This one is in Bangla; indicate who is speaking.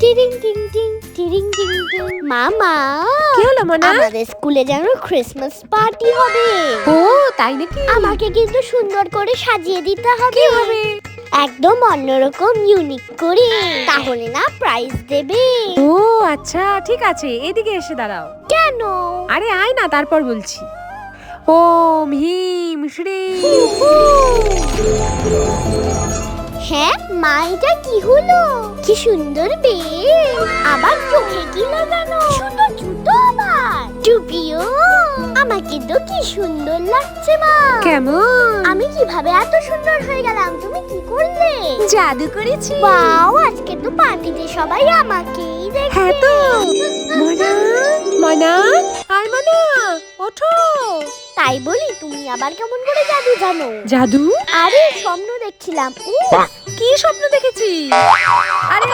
Speaker 1: টিরিং টিং টিং টিরিং টিং টিং মামা
Speaker 2: কি হলো মনা?
Speaker 1: আমাদের স্কুলে যেন ক্রিসমাস পার্টি হবে।
Speaker 2: ও তাই নাকি?
Speaker 1: আমাকে কিন্তু সুন্দর করে সাজিয়ে দিতে হবে। একদম অন্যরকম ইউনিক করে। তাহলে না প্রাইজ দেবে।
Speaker 2: ও আচ্ছা ঠিক আছে এদিকে এসে দাঁড়াও।
Speaker 1: কেন?
Speaker 2: আরে আয় না তারপর বলছি। ওম হিম শ্রী।
Speaker 1: হ্যাঁ? মা এটা কি হলো? কি সুন্দর বেল। আবার চোখে কি লাগানো? সুন্দর জুতো আবার। টুপিও। আমাকে তো কি সুন্দর লাগছে মা।
Speaker 2: কেমন?
Speaker 1: আমি কীভাবে এত সুন্দর হয়ে গেলাম? তুমি কি করলে?
Speaker 2: জাদু করেছি।
Speaker 1: বাও আজকে তো পার্টিতে সবাই আমাকেই দেখবে।
Speaker 2: হ্যাঁ তো। মনা মনা আয় মনা ওঠো।
Speaker 1: তাই বলি তুমি আবার কেমন করে জাদু জানো?
Speaker 2: জাদু?
Speaker 1: আরে স্বপ্ন দেখছিলাম। উফ,
Speaker 2: কি স্বপ্ন দেখেছি আরে